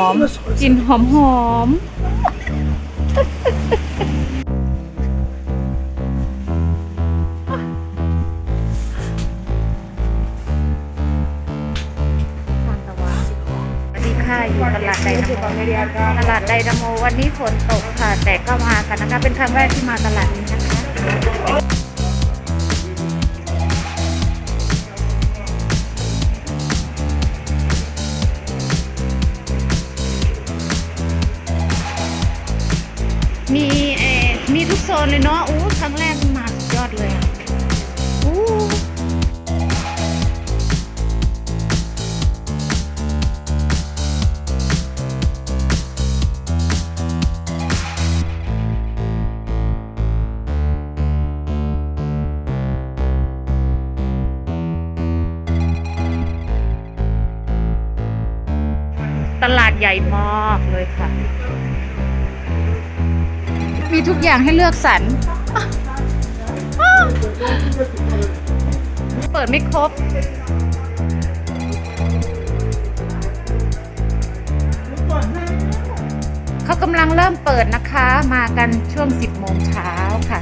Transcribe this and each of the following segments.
หอมกลิ่นหอมหอมทานตะวันสวัสดีค่ะอยู่ตลาดไดนาโมตลาดไดนาโมวันนี้ฝนตกค่ะ แต่ก็มากันนะคะ เป็นครั้งแรกที่มาตลาดนี้นะคะ ใหญ่มากเลยค่ะ มีทุกอย่างให้เลือกสรรอะอะเปิดไม่ครบ เขากำลังเริ่มเปิดนะคะ มากันช่วง 10 โมงเช้าค่ะ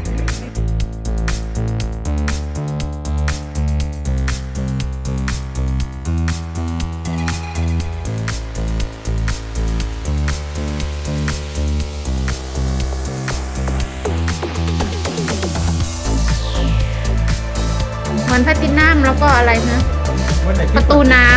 อนแพตตินัมแล้วก็อะไรนะวันไหนปที่ระตูน้ำ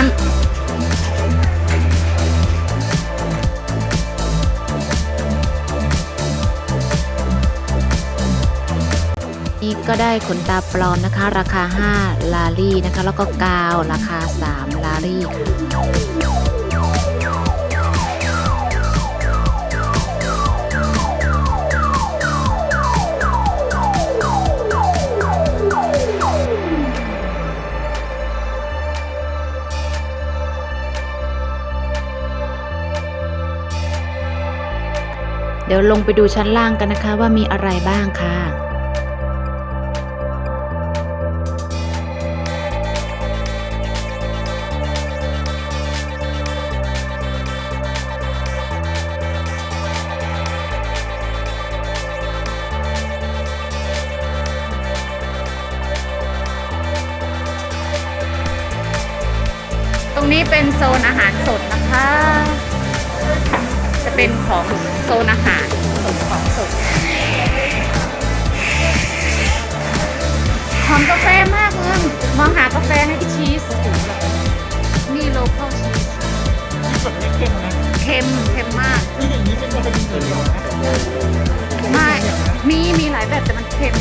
นี่ก็ได้ขนตาปลอมนะคะ ราคา 5 ลารี่นะคะ แล้วก็กาวราคา 3 ลารี่ เดี๋ยวลงไปดูชั้นล่างกันนะคะว่ามีอะไรบ้างค่ะตรงนี้เป็นโซนอาหารสดนะคะจะ เป็นของโซนอาหารสดของสดหอมกาแฟมากเลยมองหากาแฟให้ชีสนี่โลเคอลชีสแบบไม่เข้มนะเค็มเค็มมากนี่อย่างนี้เป็นกาแฟเขียวๆนะไม่มีมีหลายแบบแต่มันเค็ม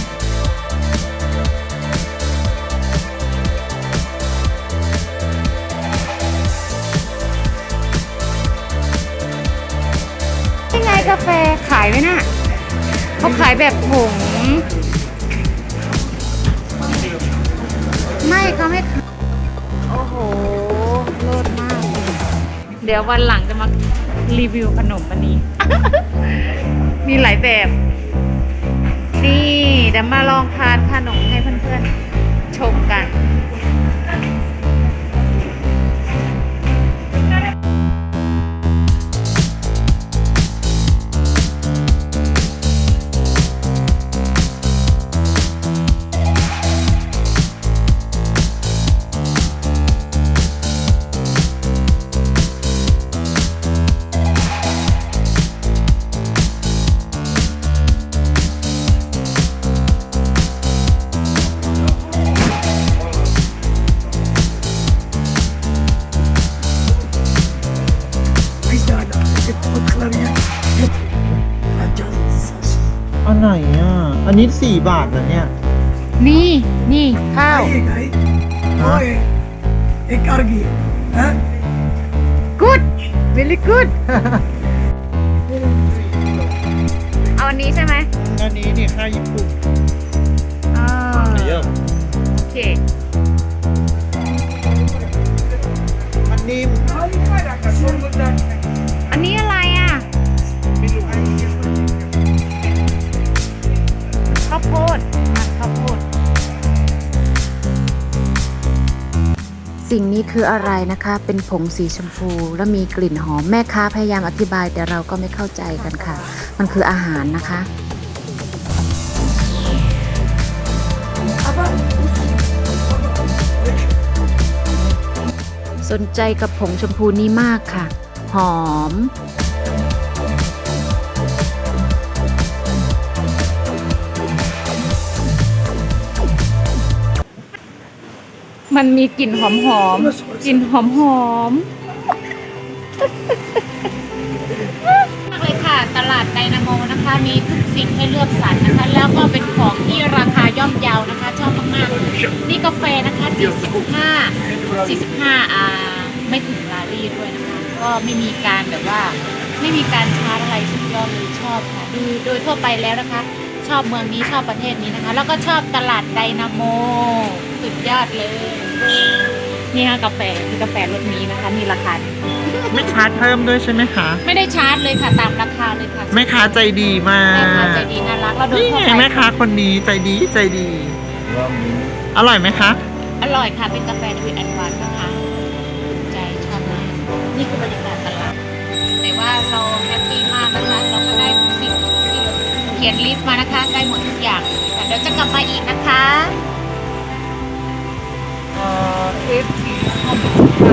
เขาขายแบบผงไม่เขาไม่ โอ้โหเลิศมาก เดี๋ยววันหลังจะมารีวิวขนมอันนี้ มีหลายแบบ นี่เดี๋ยวมาลองทานขนมให้เพื่อนๆ ชมกัน อ่ะ อันนี้สี่บาทเหรอเนี่ย นี่ นี่ ข้าว ฮะ एक अर्गी हाँ? good very good เอาอันนี้ใช่ไหม อันนี้นี่ข้าวญี่ปุ่น อ่า เยอะ โอเค มันนิ่ม อั สิ่งนี้คืออะไรนะคะ เป็นผงสีชมพู และมีกลิ่นหอมแม่ค้าพยายามอธิบายแต่เราก็ไม่เข้าใจกันค่ะ มันคืออาหารนะคะ สนใจกับผงชมพูนี้มากค่ะ หอม มันมีกลิ่นหอมหอมกลิ่นหอมหอมมากเลยค่ะ ตลาดไดนาโมนะคะ มีทุกสิ่งให้เลือกสรรนะคะ แล้วก็เป็นของที่ราคาย่อมเยาวนะคะ ชอบมากๆนี่กาแฟนะคะ 45 45อ่าไม่ถึงลารีด้วยนะคะ ก็ไม่มีการแบบว่า ไม่มีการชาร์จอะไรสุดยอดเลยชอบค่ะ ดูโดยทั่วไปแล้วนะคะ ชอบเมืองนี้ชอบประเทศนี้นะคะ แล้วก็ชอบตลาดไดนาโม สุดยอดเลยนี่ค่ะกาแฟคือกาแฟรสนี้นะคะ มีราคา ไม่ชาร์จเพิ่มด้วยใช่ไหมคะ ไม่ได้ชาร์จเลยค่ะตามราคาเลยค่ะแม่ค้าใจดีมาแม่ค้ากใจดีน่ารักแล้วโดยนี่ทั่วไงไปแม่ค้าคนนี้ใจดีใจดี อร่อยไหมคะ อร่อยค่ะเป็นกาแฟทวิตแอนด์วันนะคะ ยนลิสต์มานะคะได้หมดทุกอย่างเลยค่ะเดี๋ยวจะกลับมาอีกนะคะ Uh, it is